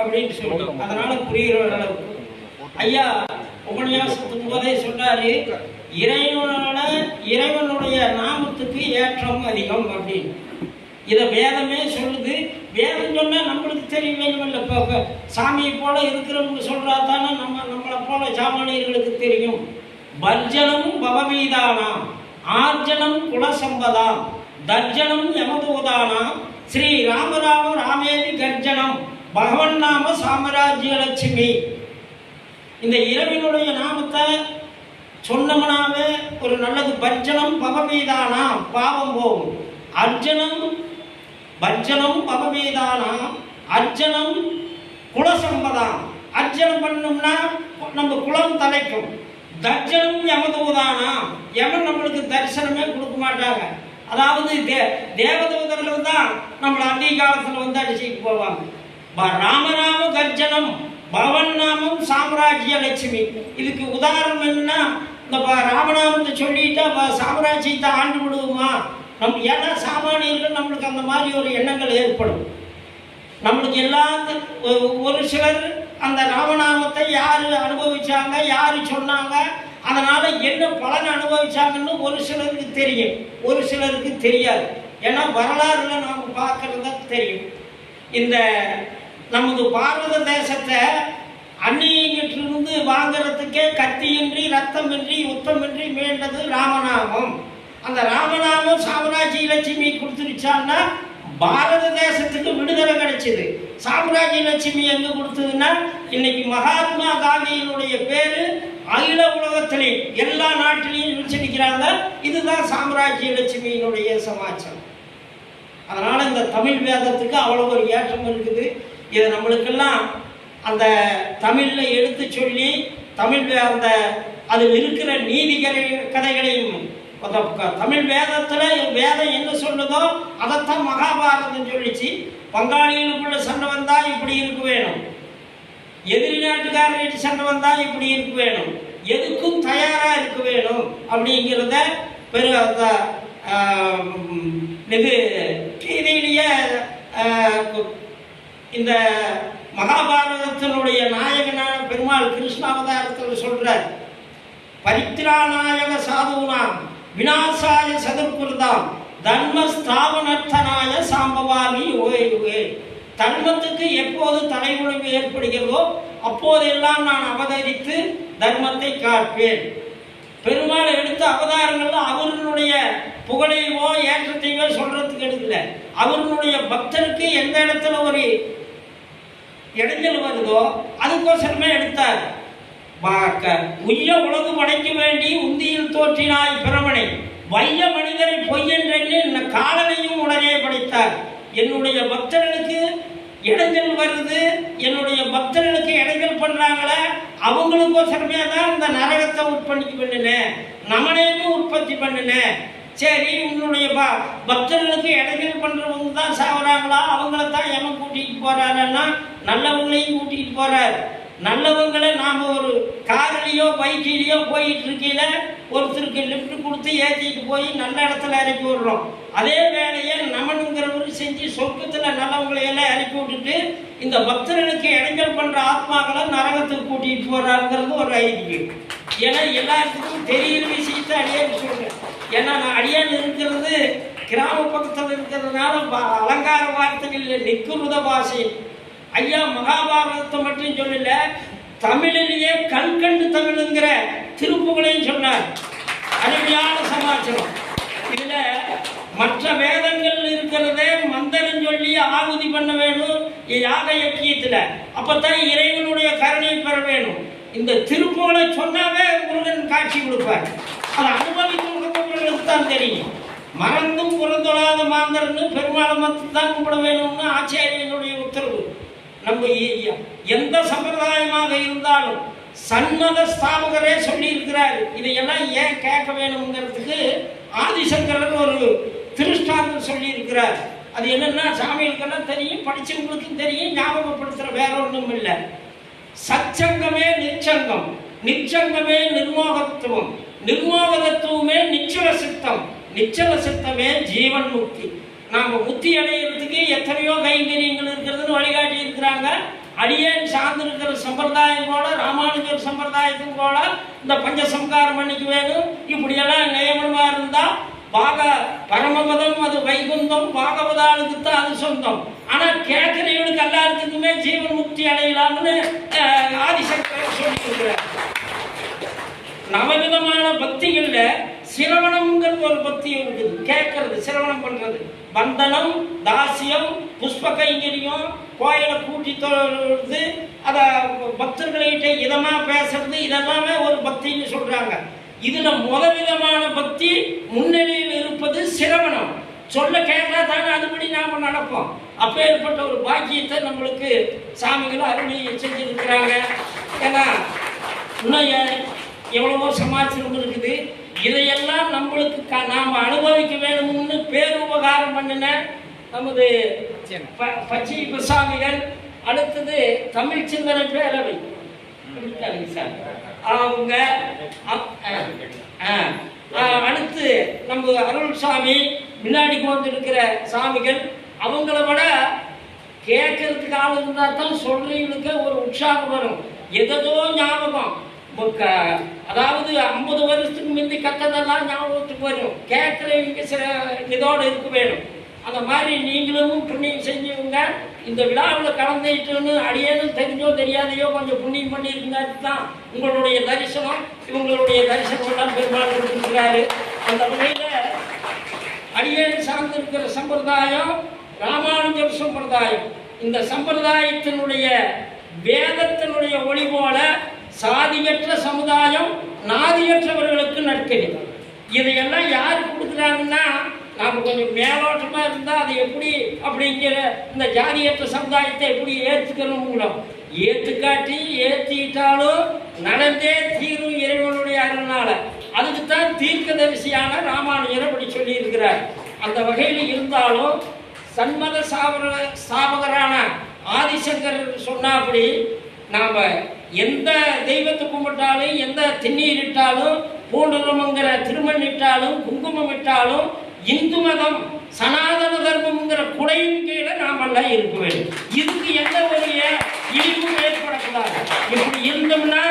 அப்படின்னு சொல்லி அதனால புரிகிற அளவுக்கு. ஐயா உபன்யாசத்துக்கு போதே சொன்னாரு இறைவனோட இறைவனுடைய நாமத்துக்கு ஏற்றம் அதிகம் அப்படின்னு. இதை வேதமே சொல்லுது. வேதம் சொன்னால் நம்மளுக்கு தெரியும் இல்லை இப்போ சாமியை போல இருக்கிறவங்க சொல்றா தானே நம்ம நம்மளை போல சாமானியர்களுக்கு தெரியும். பர்ஜனம் பவமீதானாம் ஆர்ஜனம் குலசம்பதாம். தர்ஜனம் யமதூதானாம் ஸ்ரீ ராமராம ராமேதி கர்ஜனம். பகவன் நாம சாம்ராஜ்ய லட்சுமி. இந்த இரவினுடைய நாமத்தை சொன்னோம்னாவே ஒரு நல்லது பஜ்ஜனம் பவமீதானாம் பாவம் போகும் அர்ஜனம் பஜ்ஜனம் பவமீதானாம் அர்ஜனம் குலசம்பதாம். அர்ஜனம் பண்ணோம்னா நம்ம குலம் தலைக்கும். தர்ஜனம் யமதூதானா யமன் நம்மளுக்கு தரிசனமே கொடுக்க மாட்டாங்க. அதாவது தே தேவதூதர்கள் தான் நம்மளை அன்றைய காலத்தில் வந்து அடிச்சுட்டு போவாங்க. ப- ராமநாம கர்ஜனம் பவன் நாமம் சாம்ராஜ்ய லட்சுமி. இதுக்கு உதாரணம் என்னன்னா இந்த ப- ராமநாமத்தை சொல்லிட்டா ப- சாம்ராஜ்யத்தை ஆண்டு விடுவோமா? நம் ஏன்னா சாமானியர்கள் நம்மளுக்கு அந்த மாதிரி ஒரு எண்ணங்கள் ஏற்படும். நம்மளுக்கு எல்லாத்துக்கும் ஒரு- ஒரு சிலர் அந்த ராமநாமத்தை யார் அனுபவிச்சாங்க யார் சொன்னாங்க? அதனால் என்ன பலன் அனுபவிச்சாங்கன்னு ஒரு சிலருக்கு தெரியும். ஒரு சிலருக்கு தெரியாது. ஏன்னா வரலாறுல நாம் பார்க்கறதா தெரியும். இந்த நமது பாரத தேசத்தை அந்நியங்கிட்டிருந்து வாங்குறதுக்கே கத்தியின்றி ரத்தமின்றி யுத்தமின்றி மீண்டது ராமநாமம். அந்த ராமநாமம் சாம்ராஜ்ய லட்சுமி கொடுத்துருச்சான்னா பாரத தேசத்துக்கு விடுதலை கிடைச்சது. சாம்ராஜ்ய லட்சுமி எங்க கொடுத்ததுன்னா இன்னைக்கு மகாத்மா காந்தியினுடைய பேரு அகில உலகத்திலே எல்லா நாட்டிலையும் வச்சிருக்கிறாங்க இதுதான் சாம்ராஜ்ய லட்சுமியினுடைய சமாச்சாரம். அதனால இந்த தமிழ் வேதத்துக்கு அவ்வளோ ஒரு ஏற்றம் இருக்குது. இது நம்மளுக்கெல்லாம் அந்த தமிழில் எடுத்து சொல்லி தமிழ் அந்த அதில் இருக்கிற நீதி கதை- கதைகளையும் அந்த தமிழ் வேதத்தில் வேதம் என்ன சொல்லுதோ அதைத்தான் மகாபாரதம் சொல்லிச்சு. பங்காளிகளுக்குள்ள சண்டை வந்தால் இப்படி இருக்க வேணும். எதிரி நாட்டுக்காரர்கிட்ட சண்டை வந்தால் இப்படி இருக்க வேணும். எதுக்கும் தயாராக இருக்க வேணும் அப்படிங்கிறத பெரு அந்த இது கீதையிலேயே கு- இந்த மகாபாரதத்தினுடைய நாயகனான பெருமாள் கிருஷ்ணாவதாரத்தில் சொல்றார் பரித்ராநாயக சாதுனாம் விநாசாய சதுர்குருதாம் தர்ம ஸ்தாபனர்த்தனாய சாம்பவாமி யுகே தர்மத்துக்கு எப்போது தலைமுடிவு ஏற்படுகிறதோ அப்போதெல்லாம் நான் அவதரித்து தர்மத்தை காப்பேன். பெருமாள் எடுத்த அவதாரங்கள்ல அவர்களுடைய புகழையவோ ஏற்றத்தையோ சொல்றதுக்கு எடுக்கல. அவர்களுடைய பக்தருக்கு எந்த இடத்துல ஒரு இடைஞ்சல் வருதோ அதுக்கோசரமே எடுத்தார். பார்க்க உய்ய உலகு படைக்க வேண்டி உந்தியில் தோற்றினாய் பிரமனை. வைய மனிதரை பொய்யென்றெண்ணி இந்த காலனையும் உடனே படைத்தார். என்னுடைய பக்தர்களுக்கு இடைஞ்சல் வருது என்னுடைய பக்தர்களுக்கு இடைஞ்சல் பண்றாங்களே அவங்களுக்கோசரமே தான் இந்த நரகத்தை உற்பத்தி பண்ணினேன் நமனையுமே உற்பத்தி பண்ணினேன். சரி உன்னுடைய பக்தர்களுக்கு இடைஞ்சல் பண்றவங்க தான் சாகுறாங்களா அவங்கள தான் எவன் கூட்டிட்டு போறாருன்னா நல்லவங்களையும் கூட்டிட்டு போறாரு. நல்லவங்களை நாம ஒரு காரிலேயோ பைக்கிலேயோ போயிட்டு இருக்கையில ஒருத்தருக்கு லிஃப்ட் கொடுத்து ஏற்றிட்டு போய் நல்ல இடத்துல இறக்கி விடுறோம். அதே வேலையை நமனுங்கிறவர் செஞ்சு சொர்க்கத்துல நல்லவங்களை எல்லாம் இறக்கி விட்டுட்டு இந்த பக்தர்களுக்கு இடைஞ்சல் பண்ற ஆத்மாக்களை நரகத்துக்கு கூட்டிட்டு போறாருங்கிறது ஒரு ஐதீகம். ஏன்னா எல்லாத்துக்கும் தெரியிற விஷயத்த அடியான் சொல்றேன். ஏன்னா நான் அடியான் இருக்கிறது கிராம பக்கத்தில் இருக்கிறதுனால அலங்கார வார்த்தைகள் நிக்குமுத பாஷை ஐயா மகாபாரதத்தை மட்டும் சொல்லல தமிழிலேயே கண்கண்டு தமிழுங்கிற திருப்புகளையும் சொன்னார். அருமையான சமாச்சாரம். இதுல மற்ற வேதங்கள் இருக்கிறதே மந்திரம் சொல்லி ஆகுதி பண்ண வேணும் யாக யக்கியத்துல அப்பத்தான் இறைவனுடைய கருணை பெற வேணும். இந்த திருப்புகளை சொன்னாவே முருகன் காட்சி கொடுப்பார். அதை அனுபவித்து உணர்ந்தவர்களுக்கு தான் தெரியும். மறந்தும் புறந்தொழாத மாந்தர்னு பெருமாளை மட்டும் தான் கும்பிட வேணும்னு ஆச்சாரியனுடைய உத்தரவு. நம்ம எந்த சம்பிரதாயமாக இருந்தாலும் சன்மத ஸ்தாபகரே சொல்லி இருக்கிறார் இதையெல்லாம் ஏன் கேட்க வேணுங்கிறதுக்கு ஆதிசங்கரன் ஒரு திருஷ்டாந்தம் சொல்லி இருக்கிறார் அது என்னன்னா சாமிகளுக்கெல்லாம் தெரியும் படிச்சவங்களுக்கும் தெரியும் ஞாபகப்படுத்துற வேற ஒன்றும் இல்லை. சச்சங்கமே நிச்சங்கம். நிச்சங்கமே நிர்மோகத்துவம். நிர்மோகத்துவமே நிச்சல சித்தம். நிச்சல சித்தமே ஜீவன் முக்தி. நாம முக்தி அடையிறதுக்கு எத்தனையோ கைங்கரியங்கள் இருக்கிறதுன்னு வழிகாட்டி இருக்கிறாங்க அடியேன் சார்ந்து இருக்கிற சம்பிரதாயம் போல ராமானுஜர் சம்பிரதாயத்தும் போல இந்த பஞ்சசம்காரம் பண்ணிக்க வேணும் இப்படியெல்லாம் நியமனமா இருந்தா பாக பரமபதம் அது வைகுந்தம் பாகவதாளுக்கு தான் அது சொந்தம். ஆனா கேட்கிறவனுக்கு எல்லாத்துக்குமே ஜீவன் முக்தி அடையலாம்னு ஆதிசங்கர் ஆதிசங்கரர் சொல்லி இருக்கிறார் நவவிதமான பக்திகள்ல சிரவணம்ங்கிற ஒரு பக்தி இருக்குது. கேட்கறது சிரவணம் பண்றது. பந்தனம் தாசியம் புஷ்ப கைங்கரியம் கோயிலை கூட்டி தொழுது அதை பக்தர்கள்கிட்ட இதமா பேசுறது இதெல்லாமே ஒரு பக்தின்னு சொல்றாங்க. இதுல முத விதமான பக்தி முன்னணியில் இருப்பது சிரவணம். சொல்ல கேட்டா தானே அதுபடி நாம நடப்போம். அப்பேற்பட்ட ஒரு பாக்கியத்தை நம்மளுக்கு சாமிகள் அருளி செஞ்சிருக்கிறாங்க. ஏன்னா இன்னும் எவ்வளவோ சமாச்சாரம் இருக்குது இதையெல்லாம் நம்மளுக்கு நாம் நாம அனுபவிக்க வேணும்னு பேருபகாரம் பண்ணின நமது ப- பச்சை பிரசாமிகள் அடுத்தது தமிழ் சிந்தனை பேரவை. சார். அவங்க அப்- அடுத்து நம்ம அருள் சாமி முன்னாடி வந்திருக்கிற சாமிகள் அவங்கள விட கேட்கறதுக்கு ஆள் இருந்தால் தான் சொல்றீங்களுக்கு ஒரு உற்சாகம் வரும். எதோ ஞாபகம். அதாவது ஐம்பது வருஷத்துக்கு முந்தி கத்ததெல்லாம் ஞாபகத்துக்கு வரும் கேட்கறவங்க சில இதோடு இருக்க வேணும் அந்த மாதிரி நீங்களும் புண்ணியம் செஞ்சவங்க இந்த விழாவில் கலந்துட்டுன்னு அடியேனும் தெரிஞ்சோ தெரியாதையோ கொஞ்சம் புண்ணியம் பண்ணியிருந்தா தான் உங்களுடைய தரிசனம் இவங்களுடைய தரிசனம் எல்லாம் பெருமாள் கொடுத்துருக்காரு அந்த வகையில் அடியேன் சார்ந்திருக்கிற சம்பிரதாயம் ராமானுஜர் சம்பிரதாயம் இந்த சம்பிரதாயத்தினுடைய வேதத்தினுடைய ஒளி போல சாதியற்ற சமுதாயம் நாதியற்றவர்களுக்கு நற்கதி இதையெல்லாம் யார் கொடுக்குறாங்கன்னா நாம கொஞ்சம் மேலோட்டமா இருந்தா அது எப்படி அப்படிங்கிற இந்த ஜாதியற்ற சமுதாயத்தை எப்படி ஏற்றுக்கணும் ஏற்றுக்காட்டி ஏற்றிட்டாலும் நடந்தே தீரும் இறைவனுடைய அருள்னால. அதுக்கு தான் தீர்க்கதரிசியான ராமானுஜர் அப்படி சொல்லி இருக்கிறார் அந்த வகையில் இருந்தாலும் சண்மத சாவர ஸ்தாபகரான ஆதிசங்கர் சொன்னாப்படி நாம எந்த தெய்வத்தை கும்பிட்டாலும் எந்த திண்ணீர் இட்டாலும் பூண்டுலமங்கிற திருமண் இட்டாலும் குங்குமம் இட்டாலும் இந்து மதம் சனாதன தர்மம்ங்கிற குடையின் கீழே நாம் எல்லாம் இருக்க வேண்டும். இதுக்கு எந்த ஒரு இழிவும் ஏற்படக்கூடாது. இப்படி இருந்தோம்னா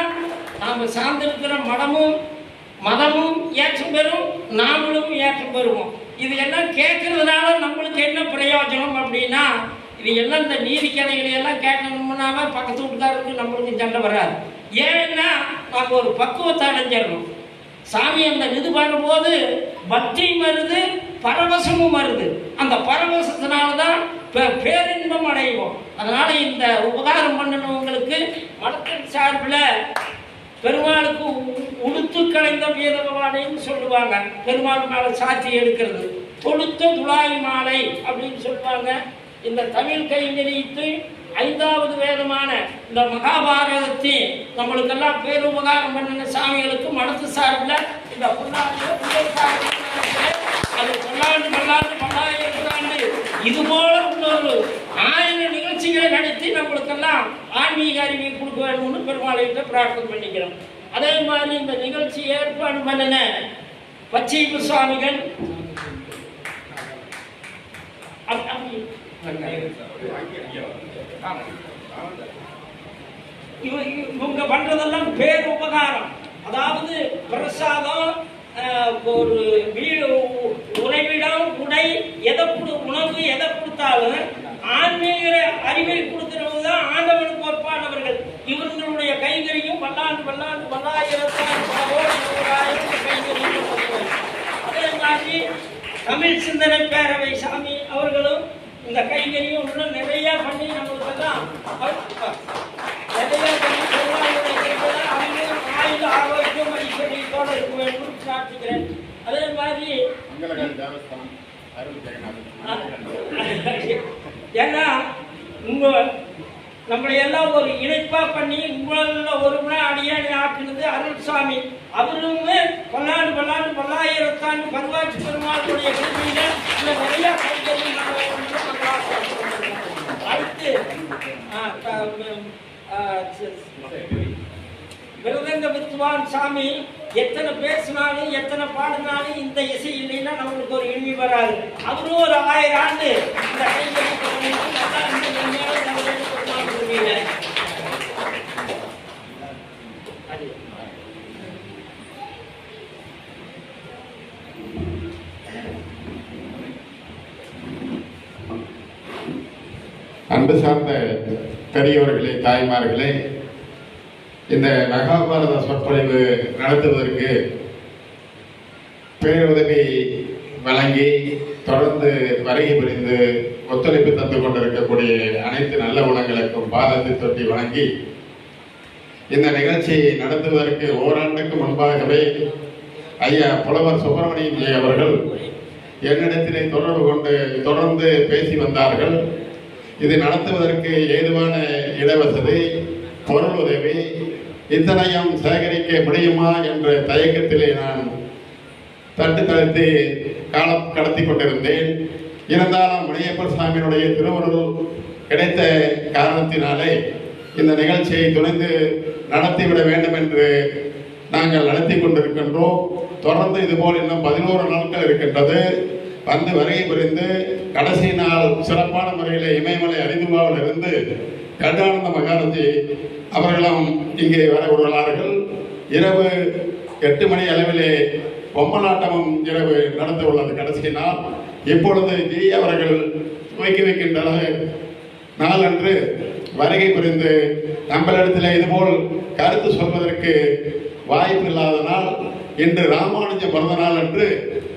நாம் சார்ந்திருக்கிற மடமும் மதமும் ஏற்றம் பெறும் நாமளும் ஏற்றம் பெறுவோம். இது எல்லாம் கேட்கறதுனால நம்மளுக்கு என்ன பிரயோஜனம் அப்படின்னா நீ எல்லாம் இந்த நீதி கதைகளை எல்லாம் கேட்கணும்னாவே பக்கத்து வீட்டுக்காரருக்கு நம்மளுக்கு சண்டை வராது. ஏன்னா நம்ம ஒரு பக்குவத்தை அடைஞ்சிடணும். சாமி அந்த இது பண்ணும்போது பக்தியும் வருது பரவசமும் வருது. அந்த பரவசத்தினால தான் பே- பேரின்பம் அடைவோம். அதனால இந்த உபகாரம் பண்ணினவங்களுக்கு மடத்தின் சார்பில் பெருமாளுக்கு உ- உடுத்து கலைந்த வீரவானைன்னு சொல்லுவாங்க. பெருமாள் மேலே சாத்தி எடுக்கிறது. தொழுத்த துளாய் மாலை அப்படின்னு சொல்லுவாங்க. இந்த தமிழ் கைங்கரித்து ஐந்தாவது வேதமான இந்த மகாபாரதத்தையும் நம்மளுக்கெல்லாம் பேருபகாரம் பண்ணின சாமிகளுக்கு மனசு சார்பில் இந்த பொன்னாண்டு புள்ளை சார்பில் அது பல்லாண்டு பல்லாண்டு பல்லாயிரம் ஆண்டு இது போல இன்னொரு ஆயிரம் நிகழ்ச்சிகளை நடத்தி நம்மளுக்கெல்லாம் ஆன்மீக அறிவியை கொடுக்க வேணும்னு பெருமாளைகிட்ட பிரார்த்தனை பண்ணிக்கிறோம். அதே மாதிரி இந்த நிகழ்ச்சி ஏற்பாடு பண்ணின பச்சை சுவாமிகள் அப்படி- இவங்க பண்றதெல்லாம் பேர் உபகாரம். அதாவது பிரசாதம் ஒரு வீடு உறைவிடம் உடை எதை கொடு உணவு எதை கொடுத்தாலும் ஆன்மீக அறிவை கொடுக்கிறவங்க தான் ஆண்டவனுக்கு ஒப்பானவர்கள் இவர்களுடைய கைகறியும் பல்லாண்டு பல்லாண்டு பல்லாயிரத்தாயிரம் கைகறியும் அதே மாதிரி தமிழ் சிந்தனை பேரவை சாமி இந்த கைங்கரியும் இன்னும் நிறைய பண்ணி நம்மளுக்கெல்லாம் அவர்- நிறைய பண்ணி ஆயுள் ஆரோக்கியம் ஐஸ்வர்யத்தோட இருக்க வேண்டும் பிரார்த்திக்கிறேன். அதே மாதிரி ஏன்னா உங்க நம்மளை எல்லாம் ஒரு இணைப்பா பண்ணி உங்கள ஒரு முறை அடியாணி ஆக்கினது அருள்சாமி அவருமே பல்லாண்டு பல்லாண்டு பல்லாயிரத்தாண்டு பருவாட்சி பெருமாளுடைய நிறைய கைகறி அடுத்து வித்வான் சாமி எத்தனை பேசினாலும் எத்தனை பாடினாலும் இந்த இசை இல்லைன்னா நம்மளுக்கு ஒரு இனிமை வராது அவரும் ஒரு ஆயிரம் ஆண்டு இந்த கையெழுத்து பண்ணிட்டு நல்லா இந்த இனிமையோட நம்ம எடுத்து கொண்டாந்து விடுவீங்க. அது அன்பு சார்ந்த பெரியவர்களே தாய்மார்களே இந்த மகாபாரத சொற்பொழிவு நடத்துவதற்கு பேருதவி வழங்கி தொடர்ந்து வருகை புரிந்து ஒத்துழைப்பு தந்து கொண்டிருக்கக்கூடிய அனைத்து நல்ல உலங்களுக்கும் பாதத்தை தொட்டி வழங்கி இந்த நிகழ்ச்சியை நடத்துவதற்கு ஓராண்டுக்கு முன்பாகவே ஐயா புலவர் சுப்பிரமணியன் அவர்கள் என்னிடத்திலே தொடர்பு கொண்டு தொடர்ந்து பேசி வந்தார்கள். இது நடத்துவதற்கு ஏதுவான இடவசதி பொருள் உதவி இத்தனையும் சேகரிக்க முடியுமா என்ற தயக்கத்திலே நான் தட்டு தடுத்து காலம் கடத்தி கொண்டிருந்தேன். இருந்தாலும் முனையப்பர் சாமியினுடைய திருவுருள் கிடைத்த காரணத்தினாலே இந்த நிகழ்ச்சியை துணிந்து நடத்திவிட வேண்டும் என்று நாங்கள் நடத்தி கொண்டிருக்கின்றோம். தொடர்ந்து இதுபோல் இன்னும் பதினோரு நாட்கள் இருக்கின்றது. வந்து வருகை புரிந்து கடைசி நாள் சிறப்பான முறையில் இமயமலை அறிந்துவாவில் இருந்து கண்டானந்த மகாரஜி அவர்களும் இங்கே வர உள்ளார்கள் இரவு எட்டு மணி அளவிலே பொம்மலாட்டமும் இரவு நடந்து உள்ளது கடைசி நாள். இப்பொழுது ஜி அவர்கள் துவக்கி வைக்கின்றனர் நாளன்று வருகை புரிந்து நம்மளிடத்தில் இதுபோல் கருத்து சொல்வதற்கு வாய்ப்பு இல்லாதனால் இன்று ராமானுஜ பிறந்த நாள் அன்று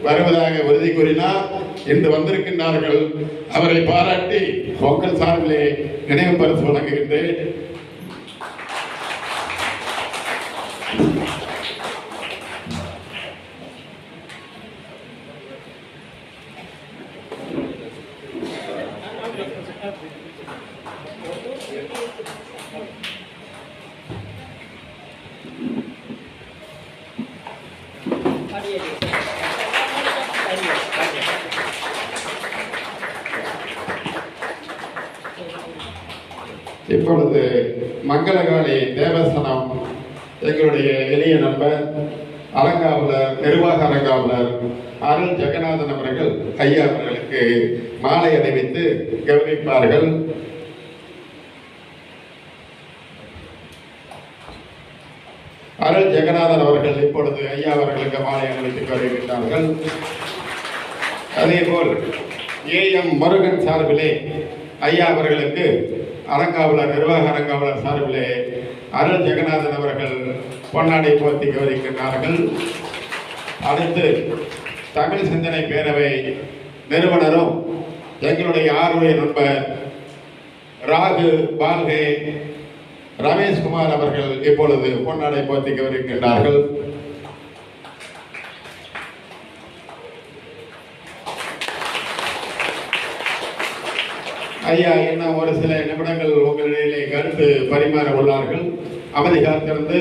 வருவதாக உறுதி கூறினார். இன்று வந்திருக்கின்றார்கள். அவரை பாராட்டி பொங்கல் சார்பிலே நினைவு பரிசு வழங்குகின்றேன். இப்பொழுது மங்களகாளி தேவஸ்தானம் எங்களுடைய எளிய நண்பர் அலங்காவலர் நிர்வாக அலங்காவலர் அருள் ஜெகநாதன் அவர்கள் ஐயா அவர்களுக்கு மாலை அணிவித்து கௌரவிப்பார்கள். அருள் ஜெகநாதன் அவர்கள் இப்பொழுது ஐயா அவர்களுக்கு மாலை அணிவித்து கௌரவித்தார்கள் அதேபோல் ஏ எம் முருகன் சார்பிலே ஐயா அவர்களுக்கு அறங்காவலர் நிர்வாக அறங்காவலர் சார்பிலே அருள் ஜெகநாதன் அவர்கள் பொன்னாடை போர்த்தி கௌரவிக்கின்றார்கள். அடுத்து தமிழ் சிந்தனை பேரவை நிறுவனரும் எங்களுடைய ஆர்வ நண்பர் ராகு பால்கே ரமேஷ்குமார் அவர்கள் இப்பொழுது பொன்னாடை போர்த்தி கௌரவிக்கின்றார்கள். ஐயா இன்னும் ஒரு சில நிமிடங்கள் உங்களிடையிலே கருத்து பரிமாற உள்ளார்கள். அமைதி காத்திருந்து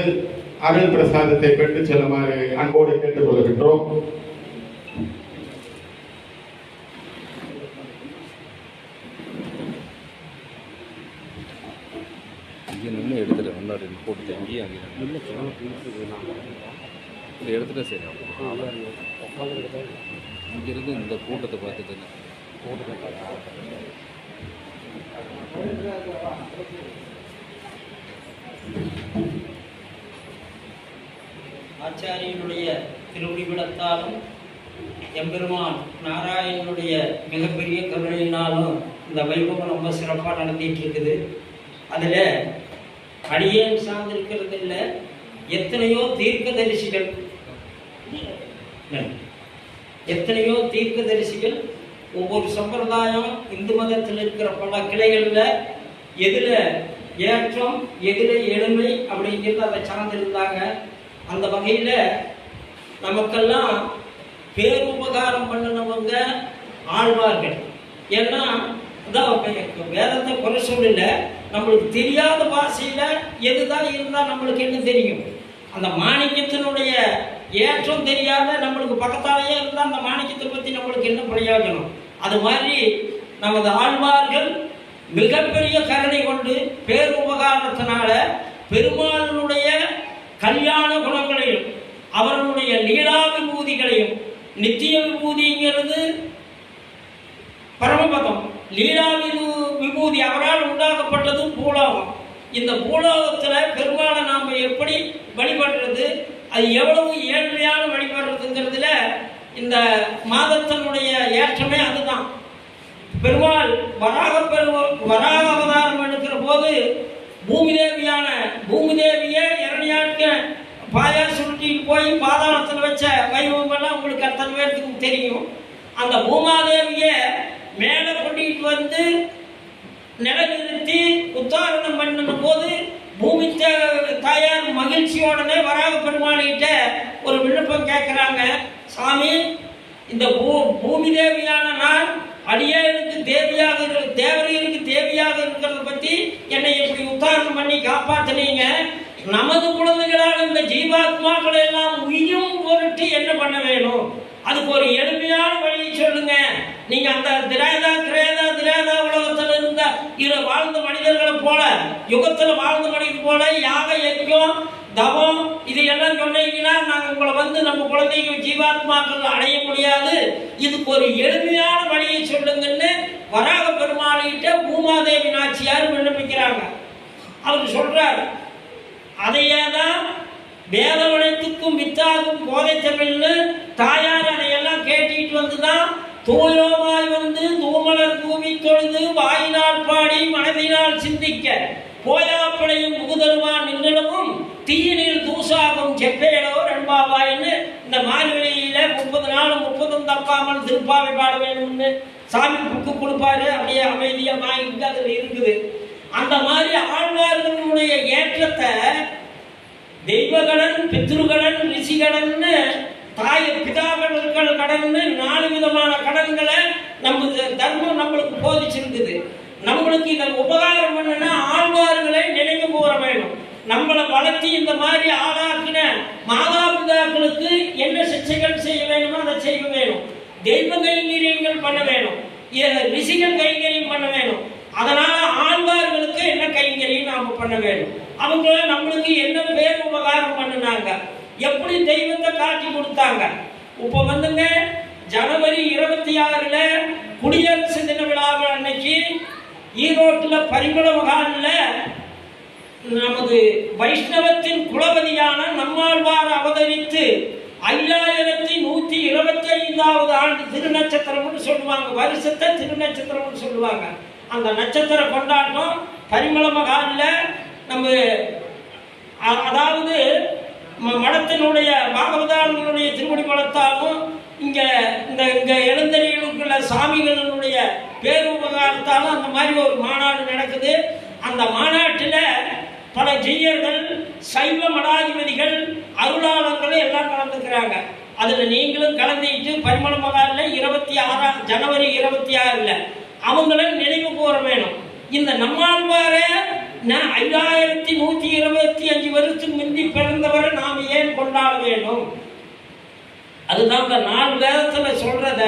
அருள் பிரசாதத்தை பெற்று செல்லுமாறு அன்போடு கேட்டுக்கொள்கின்றோம். இங்கே நின்று எடுத்துட்டு முன்னாடி போட்டு இங்கேயும் அங்கே எடுத்துட்டா சரி இங்கிருந்து இந்த கூட்டத்தை பார்த்துட்டு ஆச்சாரியனுடைய திருவிழத்தாலும் எம்பெருமான் நாராயணனுடைய மிகப்பெரிய கருணையினாலும் இந்த வைபவம் ரொம்ப சிறப்பாக நடத்திட்டு இருக்குது அதில் அடியேன் சார்ந்திருக்கிறது இல்லை எத்தனையோ தீர்க்க தரிசிகள் எத்தனையோ தீர்க்க தரிசிகள் ஒவ்வொரு சம்பிரதாயம் இந்து மதத்தில் இருக்கிற பல கிளைகளில் எதில் ஏற்றம் எதில் எளிமை அப்படிங்கிறது அதை சார்ந்திருந்தாங்க. அந்த வகையில் நமக்கெல்லாம் பேருபகாரம் பண்ணினவங்க ஆழ்வார்கள். ஏன்னா அதான் வேதத்தை குறை சொல்லல. நம்மளுக்கு தெரியாத பாஷையில எதுதான் இருந்தா நம்மளுக்கு என்ன தெரியும்? அந்த மாணிக்கத்தினுடைய ஏற்றம் தெரியாத நம்மளுக்கு பக்கத்தாலேயே இருந்தால் அந்த மாணிக்கத்தை பத்தி நம்மளுக்கு என்ன பிரயோஜனம்? அது மாதிரி நமது ஆழ்வார்கள் மிகப்பெரிய கருணை கொண்டு பேருபகாரத்தினால பெருமாளுடைய கல்யாண குணங்களையும் அவர்களுடைய லீலா விபூதிகளையும் நித்திய விபூதிங்கிறது பரமபதம். லீலா விபூதி அவரால் உண்டாக்கப்பட்டதும் பூலோகம். இந்த பூலோகத்தில் பெருமாளை நாம் எப்படி வழிபடுறது அது எவ்வளவு ஏழ்மையான வழிபடுறதுங்கிறதுல இந்த மாதத்தினுடைய ஏற்றமே அதுதான். பெருமாள் வராக பெரும வராக அவதாரம் எடுக்கிற போது பூமி தேவியான பூமி தேவியே இரணியாட்க பாயா சுருட்டிட்டு போய் பாதாளத்தில் வச்ச வைபவம் எல்லாம் உங்களுக்கு அத்தனை பேர்த்துக்கு தெரியும். அந்த பூமாதேவியை மேலே கொண்டுட்டு வந்து நிலநிறுத்தி உத்தாரணம் பண்ணின போது பூமித்த தாயார் மகிழ்ச்சியோடனே வராக பெருமாளிகிட்ட ஒரு விண்ணப்பம் கேட்குறாங்க. சாமி இந்த பூ பூமி தேவியான நான் அடியேனுக்கு தேவியாக இருக்கிற தேவரீருக்கு தேவியாக இருக்கிறத பத்தி என்னை இப்படி உத்தாரணம் பண்ணி காப்பாத்தினீங்க. நமது குழந்தைகளால் இந்த ஜீவாத்மாக்களை எல்லாம் உயிரும் பொருட்டு என்ன பண்ண வேணும்? அதுக்கு ஒரு எளிமையான வழியை சொல்லுங்க. நீங்க அந்த திரேதா கிரேதா திரேதா உலகத்துல இரு வாழ்ந்த மனிதர்களை போல யுகத்துல வாழ்ந்த மனிதர் போல யாக யஜ்யம் தவம் இதையெல்லாம் சொன்னீங்கன்னா நாங்க உங்களை வந்து நம்ம குழந்தைங்க ஜீவாத்மாக்கள் அடைய முடியாது. இதுக்கு ஒரு எளிமையான வழியை சொல்லுங்கன்னு வராக பெருமாளிகிட்ட பூமாதேவி நாச்சியார் விண்ணப்பிக்கிறாங்க. அவர் சொல்றார் அதையே தான் வேதவனத்துக்கும் வித்தாகும் போதை தமிழ்னு தாயார் அதையெல்லாம் கேட்டுட்டு வந்து தான் தூயோமாய் வந்து தூமலர் பூமி தொழுது வாயினால் பாடி மனதினால் சிந்திக்க போயாப்படையும் புகுதருவான் நின்றிடமும் தீயினில் தூசாகும் செப்பேடோ ரண்பாவாயின்னு இந்த மார்கழியில முப்பது நாள் முப்பதும் தப்பாமல் திருப்பாவை பாட வேணும்னு சாமி புக்கு கொடுப்பாரு. அப்படியே அமைதியா வாங்கிட்டு அதுல இருக்குது. அந்த மாதிரி ஆழ்வார்களுடைய ஏற்றத்தை தெய்வகடன் பித்ருகடன் ரிஷிகடன்னு தாய் பிதாக்கள் கடன்னு நாலு விதமான கடன்களை நமக்கு தர்மம் நம்மளுக்கு போதிச்சிருக்குது. நம்மளுக்கு இதை உபகாரம் பண்ணுன்னா ஆழ்வார்களை நினைவு கூற வேணும். நம்மளை வளர்த்தி இந்த மாதிரி ஆளாக்கின மாதா பிதாக்களுக்கு என்ன சிக்ஷைகள் செய்ய வேணுமோ அதை செய்ய வேணும். தெய்வ கைங்கரியங்கள் பண்ண வேணும். ரிஷிகள் கைங்கரியம் பண்ண வேணும். அதனால ஆழ்வார்களுக்கு என்ன கைங்கரியம் நாம பண்ண வேணும். அவங்கள நம்மளுக்கு என்ன பேர் உபகாரம் பண்ணுனாங்க? எப்படி தெய்வத்தை காட்டி கொடுத்தாங்க? இப்ப வந்துங்க ஜனவரி இருபத்தி ஆறுல குடியரசு தின விழாவை அன்னைக்கு ஈரோட்டில் பரிமள மகான்ல நமது வைஷ்ணவத்தின் குலபதியான நம்மாழ்வார் அவதரித்து ஐயாயிரத்தி நூத்தி இருபத்தி ஐந்தாவது ஆண்டு திருநட்சத்திரம்னு சொல்லுவாங்க. வருஷத்தை திருநட்சத்திரம்னு சொல்லுவாங்க. அந்த நட்சத்திர கொண்டாட்டம் பரிமள மகான்ல நம்ம அதாவது ம- மடத்தினுடைய பாகவதாரனுடைய திருவடி பலத்தாலும் இங்கே இந்த இங்க சாமிகளினுடைய சாமிகளுடைய பேருபகாரத்தாலும் அந்த மாதிரி ஒரு மாநாடு நடக்குது. அந்த மாநாட்டில் பல ஜெய்யர்கள் சைவ மடாதிபதிகள் அருளாளர்கள் எல்லாம் கலந்துக்கிறாங்க. அதில் நீங்களும் கலந்துக்கிட்டு பரிமள மகாலில் இருபத்தி ஆறாம் ஜனவரி இருபத்தி ஆறில் அவங்களும் நினைவு கூற வேணும். இந்த நம்மாழ்வாரை நான் ஐயாயிரத்தி நூத்தி இருபத்தி அஞ்சு வருஷத்துக்கு முந்தி பிறந்தவரை நாம் ஏன் கொண்டாட வேண்டும்? அதுதான் இந்த நாலு வேதத்துல சொல்றத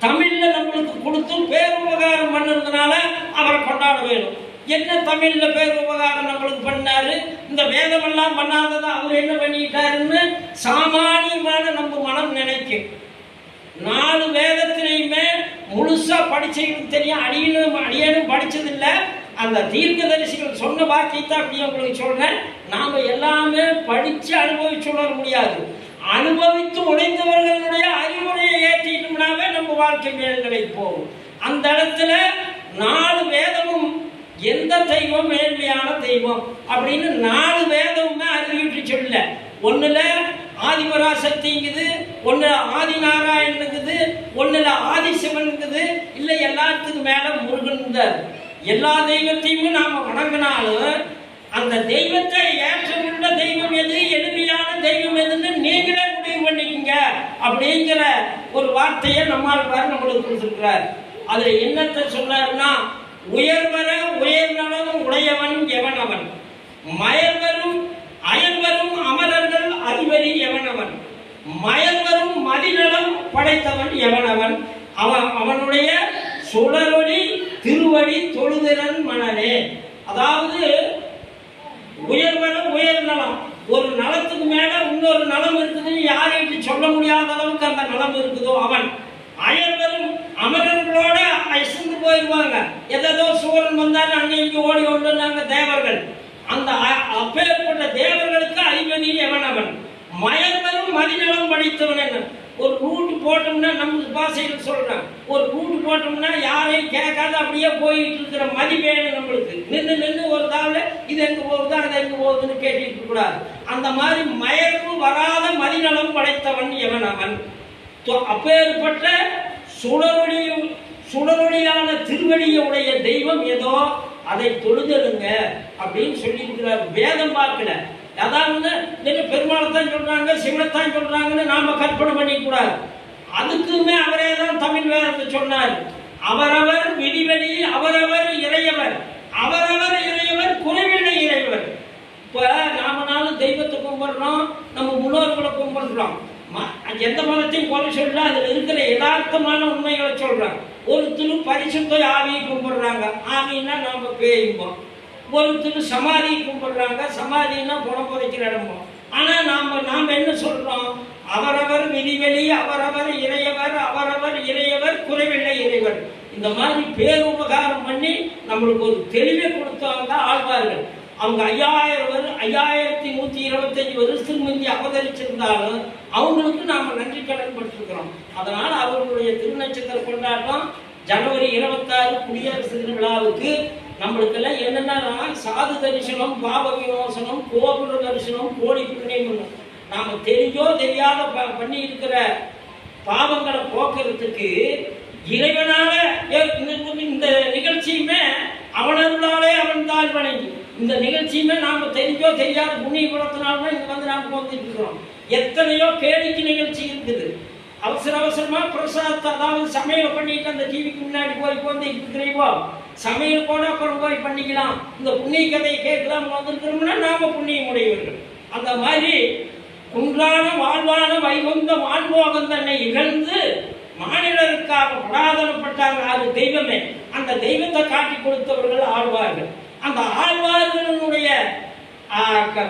தமிழ்ல நம்மளுக்கு கொடுத்து பேருபகாரம் பண்ணதுனால அவரை கொண்டாட வேணும் என்ன தமிழ்ல பேருபகாரம் நம்மளுக்கு பண்ணாரு? இந்த வேதமெல்லாம் பண்ணாததை அவர் என்ன பண்ணிட்டாருன்னு சாமானியமான நம்ம மனம் நினைக்கும். நாலு வேதத்திலையுமே முழுசா படிச்சவங்களுக்கு தெரியும். அடியனும் அடியனும் படிச்சதில்லை. அந்த தீர்க்கதரிசிகள் சொன்ன வாக்கியத்தை அப்படியே உங்களுக்கு சொல்றேன். நாம எல்லாமே படிச்சு அனுபவிச்சு உணர முடியாது. அனுபவித்து உடைந்தவர்களுடைய அறிவுரையை ஏற்றிட்டோம்னாவே நம்ம வாழ்க்கை மேல்நிலை போகும். அந்த இடத்துல நாலு வேதமும் எந்த தெய்வம் மேன்மையான தெய்வம் அப்படின்னு நாலு வேதமுமே அறிவிட்டு சொல்ல. ஒண்ணுல ஆதிபராசக்திங்குது ஒண்ணுல ஆதி நாராயணன் இருக்குது ஒண்ணுல ஆதிசிவன் இருக்குது இல்லை எல்லாத்துக்கும் மேல முருகன் எல்லா தெய்வத்தையுமே நாம வணங்கினாலும் அந்த தெய்வத்தை ஏற்றமுள்ள தெய்வம் எது எளிமையான தெய்வம் எதுன்னு நீங்களே முடிவு பண்ணிக்கங்க அப்படிங்கிற ஒரு வார்த்தையை நம்மால் நம்மளுக்கு கொடுத்துருக்கிறார். அதுல என்னத்தை சொன்னார்னா உயர்வர உயர்நலம் உடையவன் எவனவன்? மயர்வரும் அயர்வரும் அமரர்கள் அதிபதி எவனவன்? மயர்வரும் மதிநலம் படைத்தவன் எவனவன்? அவன் அவனுடைய சுடரொளி திருவடி தொழுதிறன் மணலே அதாவது உயர்வர உயர் நலம். ஒரு நலத்துக்கு மேல இன்னொரு நலம் இருக்குதுன்னு யாரையும் சொல்ல முடியாத அளவுக்கு அந்த நலம் இருக்குதோ அவன். அயர்வரும் அமரர்களோட அசந்து போயிடுவாங்க எதோ சூரன் வந்தாலும் அங்கே இங்கே ஓடி ஓடுனாங்க தேவர்கள். அந்த அ- அப்பேற்பட்ட தேவர்களுக்கு அதிபதி எவன் அவன்? மயர்வரும் மதிநலம் படித்தவன் என்ன? ஒரு ரூட்டு போட்டோம்னா நம்ம பாஷையில் சொல்றேன் ஒரு ரூட்டு போட்டோம்னா யாரையும் கேட்காத அப்படியே போயிட்டு இருக்கிற மதி வேணும் நம்மளுக்கு? நின்று நின்று ஒரு தாவில் இது எங்க போகுது அது எங்க போகுதுன்னு கேட்டுட்டு கூடாது. அந்த மாதிரி மயர்வு வராத மதிநலம் படைத்தவன் எவன் அவன்? தொ- அப்பேற்பட்ட சுடரொளி சுடரொளியான திருவடியுடைய தெய்வம் ஏதோ அதை தொழுதலுங்க அப்படின்னு சொல்லியிருக்கிறார் வேதம் பார்க்கல. அதாவது என்ன பெருமாளை தான் சொல்றாங்க சிவனைத்தான் சொல்றாங்கன்னு நாம கற்பனை பண்ணிக்க கூடாது அதுக்குமே அவரே தான் தமிழ் வேதத்தை சொன்னார். அவரவர் விதிவெளி அவரவர் இறையவர். அவரவர் இறையவர் குறைவில்லை இறையவர். இப்ப நாமனாலும் தெய்வத்தை கும்பிடுறோம் நம்ம முன்னோர்களை கும்பிடுறோம். எந்த மதத்தையும் குறை சொல்லலாம் அதுல இருக்கிற யதார்த்தமான உண்மைகளை சொல்றாங்க. ஒருத்தரும் பரிசுத்த ஆவியை கும்பிடுறாங்க. ஆவின்னா நாம பேயும்போம். ஒருத்தர் சமாதி கும்பிடுறாங்க. சமாதின்னா குணம் புதைக்கிற இடமோ ஆனால் நாம் நாம் என்ன சொல்கிறோம் அவரவர் விதிவெளி அவரவர் இறையவர் அவரவர் இறையவர் குறைவில்லை இறைவர். இந்த மாதிரி பேருபகாரம் பண்ணி நம்மளுக்கு ஒரு தெளிவை கொடுத்தவங்க ஆழ்வார்கள். அவங்க ஐயாயிரம் வரு ஐயாயிரத்தி நூற்றி இருபத்தஞ்சி வருஷத்துக்கு முந்தி அவதரிச்சிருந்தாலும் அவங்களுக்கு நாம் நன்றி கடன் பட்டிருக்கிறோம் அதனால் அவர்களுடைய திருநட்சத்திர கொண்டாட்டம் ஜனவரி இருபத்தாறு குடியரசு திருவிழாவுக்கு நம்மளுக்கு நம்மளுக்கெல்லாம் என்னென்னா சாது தரிசனம் பாப விமோசனம் கோபுர தரிசனம் கோடி புண்ணியம் நாம தெரிஞ்சோ தெரியாத ப- பண்ணி இருக்கிற பாவங்களை போக்குறதுக்கு இறைவனால இந்த- நிகழ்ச்சியுமே அவனருளாலே அவன் தாழ் வணங்கி. இந்த நிகழ்ச்சியுமே நாம தெரிஞ்சோ தெரியாத புண்ணிய குணத்தினால்தான் இங்க வந்து நாம வந்துட்டு இருக்கிறோம். எத்தனையோ கேளிக்கை நிகழ்ச்சி இருக்குது. அவசர அவசரமா பிரசாதத்தை அதாவது சமையல் பண்ணிட்டு அந்த டிவிக்கு முன்னாடி போய் வந்து இருக்கிறீங்களோ? சமையல் போனா அப்புறம் பண்ணிக்கலாம். இந்த புண்ணிய கதையை கேட்கலாம் வந்திருக்கிறோம்னா நாம புண்ணியம் உடையவர்கள் அந்த மாதிரி குன்றான வாழ்வான வைகுந்த வான்மோகம் தன்னை இகழ்ந்து மாநிலருக்காக படாதனப்பட்டாங்க அது தெய்வமே. அந்த தெய்வத்தை காட்டி கொடுத்தவர்கள் ஆழ்வார்கள். அந்த ஆழ்வார்களுடைய ஆ, க-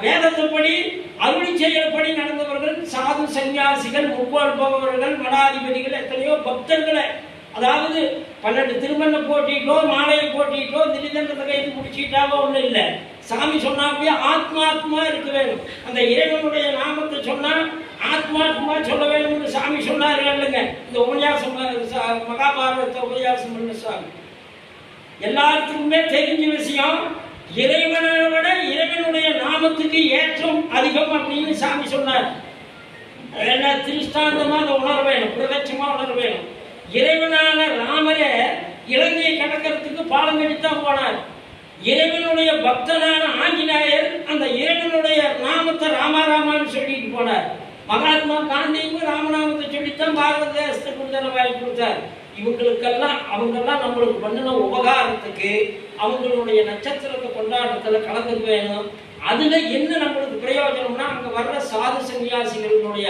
அருளி செயல்படி நடந்தவர்கள் சாது சன்னியாசிகள் முக்கோற்பவர்கள் மடாதிபதிகள் எத்தனையோ பக்தர்களை அதாவது பன்னெண்டு திருமண போட்டிட்டோ மாலையை போட்டிட்டோ திடீர்னு கைது முடிச்சிட்டாவோ ஒன்றும் இல்லை. சாமி சொன்னாப்படியே ஆத்மாத்மா இருக்க வேணும் அந்த இறைவனுடைய நாமத்தை சொன்னால் ஆத்மாத்மா சொல்ல வேணும்னு சாமி சொன்னார்கள் இந்த உபன்யாசம் மகாபாரதத்தை உபன்யாசம் பண்ண சாமி. எல்லாத்துக்குமே தெரிஞ்ச விஷயம் இறைவனை விட இறைவனுடைய நாமத்துக்கு ஏற்றம் அதிகம் அப்படின்னு சாமி சொன்னார். என்ன திருஷ்டாந்தமாக அதை உணர வேணும் பிரதட்சமாக உணர வேணும். இறைவனான ராமரே இலங்கையை கடக்கிறதுக்கு பாலம் கட்டித்தான் போனார். இறைவனுடைய பக்தனான ஆஞ்சநேயர் அந்த இறைவனுடைய நாமத்தை ராமாராமான்னு சொல்லிட்டு போனார். மகாத்மா காந்தியும் ராமநாமத்தை சொல்லித்தான் பாரத தேசத்துக்கு விடுதலை வாங்கி கொடுத்தார். இவங்களுக்கெல்லாம் அவங்கெல்லாம் நம்மளுக்கு பண்ணின உபகாரத்துக்கு அவங்களுடைய நட்சத்திரத்தை கொண்டாட்டத்துல கலந்துக்கு வேணும். அதுல என்ன நம்மளுக்கு பிரயோஜனம்னா அங்க வர்ற சாது சன்னியாசிகளுடைய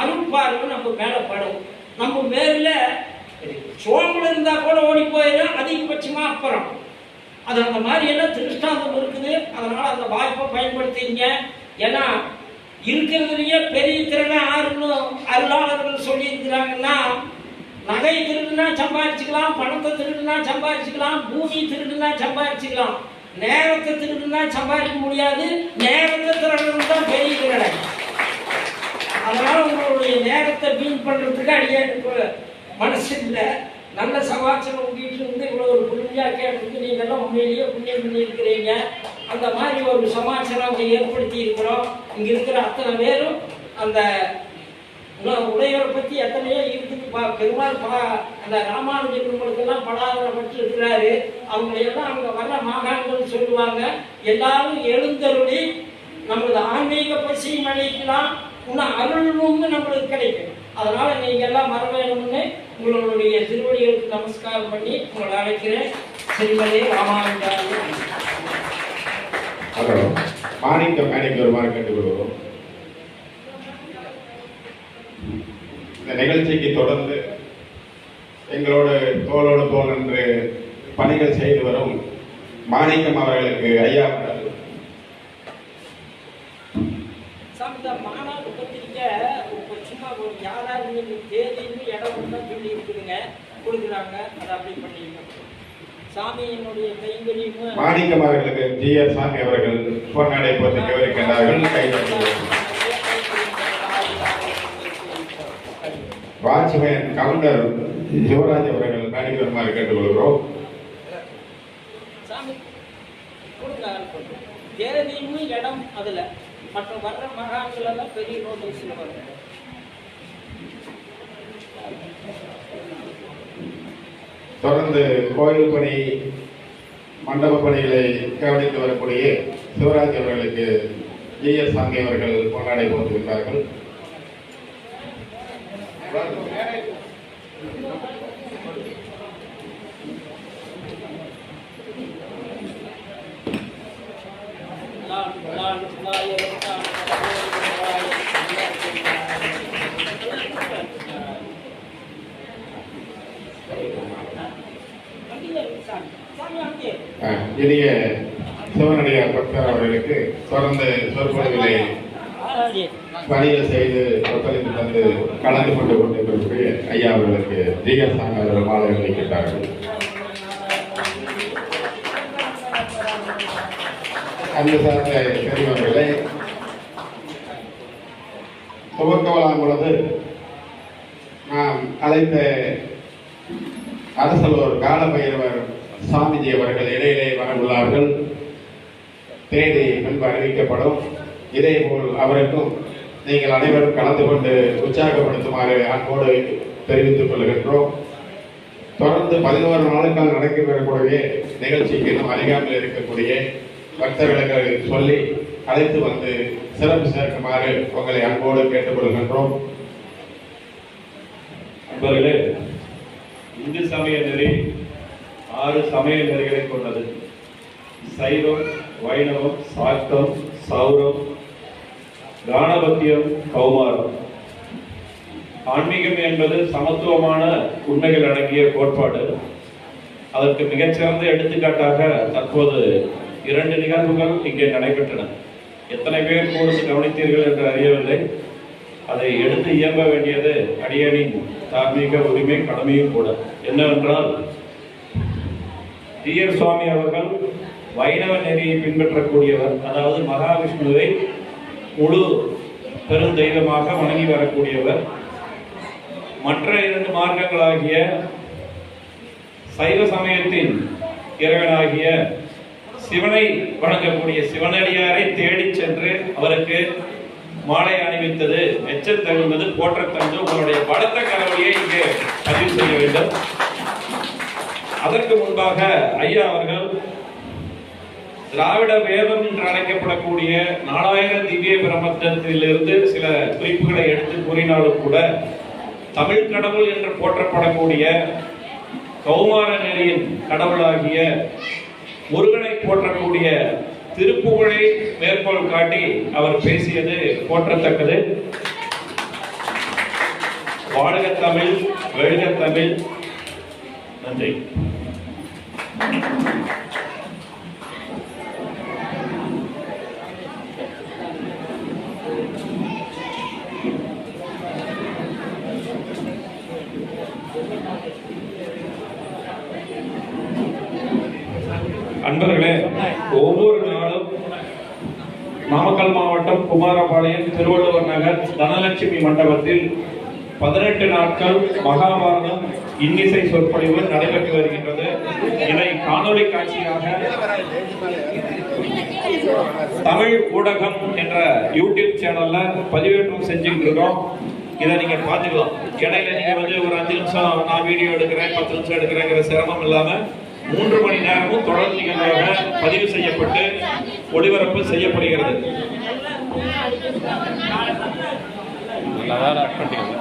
அருள்பார்வை நம்ம மேலே படும். நம்ம மேல சோம்பல் இருந்தால் கூட ஓடி போயிடும் அதிகபட்சமாக அப்புறம். அது அந்த மாதிரி எல்லாம் திருஷ்டாந்தம் இருக்குது. அதனால் அந்த வாய்ப்பை பயன்படுத்திங்க. ஏன்னா இருக்கிறதுலையே பெரிய திறனை ஆறுன்னு அருளாளர்கள் சொல்லியிருக்கிறாங்கன்னா நகை திருடுனா சம்பாதிச்சுக்கலாம் பணத்தை திருடுனா சம்பாதிச்சுக்கலாம் பூமி திருடுனா சம்பாதிச்சுக்கலாம் நேரத்தை திருடுனா சம்பாதிக்க முடியாது. நேரத்தை திருடுறது தான் பெரிய திறனை அதனால் உங்களுடைய நேரத்தை வீண் பண்ணுறதுக்கு அடியாட்டு மனசு இல்லை நல்ல சமாச்சாரம் உங்ககிட்ட இருந்து இவ்வளோ ஒரு புண்ணியா கேட்டதுக்கு நீங்க எல்லாம் உண்மையிலேயே புண்ணியம் பண்ணியிருக்கிறீங்க. அந்த மாதிரி ஒரு சமாச்சாரம் அங்கே ஏற்படுத்தி இருக்கிறோம். இங்க இருக்கிற அத்தனை பேரும் அந்த உடையோரை உடையவரை பத்தி எத்தனையோ இருக்குது பா- பெருமாள் பா அந்த ராமானுஜன் உங்களுக்கெல்லாம் படாதப்பட்டு இருக்கிறாரு அவங்களையெல்லாம் அவங்க வர மாகாணங்கள் சொல்லுவாங்க. எல்லாரும் எழுந்தருளி நம்மளது ஆன்மீக பசியும் அழைக்கலாம். இன்னும் அருளும் நம்மளுக்கு கிடைக்கும் அதனால நீங்க எல்லாம் வர வேணும்னு உங்களுடைய திருவடிகளுக்கு நமஸ்காரம் பண்ணி உங்களை அழைக்கிறேன். ஸ்ரீமதி ராமானுஜாரி ஹலோ மாணிக்க மேடைக்கு வருமாறு கேட்டுக்கொள்கிறோம். இந்த நிகழ்ச்சிக்கு தொடர்ந்து எங்களோடு தோளோடு தோல் என்று பணிகள் செய்து வரும் மாணிக்கம் அவர்களுக்கு ஐயா அவர்கள் சாமி இந்த மாநாடு பத்திரிக்கை யாராவது நீங்க தேதின்னு இடம் தான் சொல்லி இருக்குதுங்க கொடுக்குறாங்க. அதை அப்படி பண்ணிக்கணும் சாமியினுடைய கைங்கரியமும் மாணிக்கம் அவர்களுக்கு ஜி எஸ் சாமி அவர்கள் பொன்னாடை போட்டு கௌரவிக்கின்றார்கள் கைதட்டுவோம் வாட்ச்மேன் கவுண்டர் சிவராஜ் அவர்கள் மேடைக்கு வருமாறு கேட்டுக்கொள்கிறோம் தேதியும் இடம் அதுல. மற்ற வர்ற மகான்கள் எல்லாம் பெரிய நோட்டீஸ்ல வரும் தொடர்ந்து கோயில் பணி மண்டப பணிகளை கவனித்து வரக்கூடிய சிவராஜ் அவர்களுக்கு ஜி எஸ் சாமி அவர்கள் பொன்னாடை போட்டுகின்றார்கள் லால் லால் லால் இரண்டாம் அஹ், இனிய சிவனடியார் பக்தர் அவர்களுக்கு தொடர்ந்து சொற்பொழிவிலே பணியை செய்து ஒத்துழைப்பு தந்து கலந்து கொண்டு கொண்டிருக்கக்கூடிய ஐயா அவர்களுக்கு ஜி அவர்கள் மாலை அளிக்கின்றார்கள் அன்பு சார்ந்த பெரியவர்களே துவக்கவலாம் பொழுது நாம் அழைத்த அரசலூர் காலபைரவர் சாமிஜி அவர்கள் இடையிலே வரவுள்ளார்கள். தேதி முன்பு அறிவிக்கப்படும். இதேபோல் அவருக்கும் நீங்கள் அனைவரும் கலந்து கொண்டு உற்சாகப்படுத்துமாறு அன்போடு தெரிவித்துக் கொள்கின்றோம். தொடர்ந்து பதினோரு நாளுக்கால் நடைபெறக்கூடிய நிகழ்ச்சிக்கு இன்னும் அருகாமையில் இருக்கக்கூடிய பக்தர்களுக்கு சொல்லி அழைத்து வந்து சிறப்பு சேர்க்குமாறு உங்களை அன்போடு கேட்டுக்கொள்கின்றோம். அன்பர்களே இந்து சமய நெறி ஆறு சமய நெறிகளை கொண்டது. சைவம் வைணவம் சாக்தம் சௌரம் கானபத்தியம் கௌமாரம். ஆன்மீகம் என்பது சமத்துவமான உண்மைகள் அடங்கிய கோட்பாடு. அதற்கு மிகச்சிறந்த எடுத்துக்காட்டாக தற்போது இரண்டு நிகழ்வுகள் இங்கே நடைபெற்றன. எத்தனை பேர் கூர்ந்து கவனித்தீர்கள் என்று அறியவில்லை. அதை எடுத்து இயம்ப வேண்டியது அடியனின் தார்மீக உரிமை கடமையும் கூட. என்னவென்றால் ஜீயர் சுவாமி அவர்கள் வைணவ நெறியை பின்பற்றக்கூடியவர் அதாவது மகாவிஷ்ணுவை முழு பெருந்தெய்வமாக வணங்கி வரக்கூடியவர். மற்ற இரண்டு மார்க்கங்களாகிய சைவ சமயத்தின் இறைவனாகிய சிவனை வணங்கக்கூடிய சிவனடியாரை தேடிச் சென்று அவருக்கு மாலை அணிவித்தது எச்சம் தகுந்தது போற்ற தந்து உங்களுடைய பலத்த கரவழியை இங்கே பதிவு செய்ய வேண்டும். அதற்கு முன்பாக ஐயா அவர்கள் திராவிட வேதம் என்று அழைக்கப்படக்கூடிய நாலாயிரம் திவ்ய பிரபந்தத்திலிருந்து சில குறிப்புகளை எடுத்து கூறினாலும் கூட தமிழ் கடவுள் என்று போற்றப்படக்கூடிய கௌமார நெறியின் கடவுளாகிய முருகனை போற்றக்கூடிய திருப்புகழை மேற்கோள் காட்டி அவர் பேசியது போற்றத்தக்கது. வாழ்க தமிழ் வெழுக தமிழ். நன்றி அன்பர்களே ஒவ்வொரு நாளும் நாமக்கல் மாவட்டம் பாளையம் திருவள்ளுவர் நகர் தனலட்சுமி மண்டபத்தில் பதினெட்டு நாட்கள் மகாபாரதம் இன்னிசை சொற்பொழிவு நடைபெற்று வருகின்றது. இதை காணொலி காட்சியாக தமிழ் ஊடகம் என்ற யூடியூப் சேனல்ல பதிவேற்றம் செஞ்சுட்டு இருக்கோம் இதை நீங்க பாத்துக்கலாம் இடையில நீங்க வந்து ஒரு அஞ்சு நிமிஷம் நான் வீடியோ எடுக்கிறேன் பத்து நிமிஷம் எடுக்கிறேங்கிற சிரமம் இல்லாம மூன்று மணி நேரமும் தொடர் நிகழ்வாக பதிவு செய்யப்பட்டு ஒளிபரப்பு செய்யப்படுகிறது. நல்லா தான் பண்ணிக்கலாம்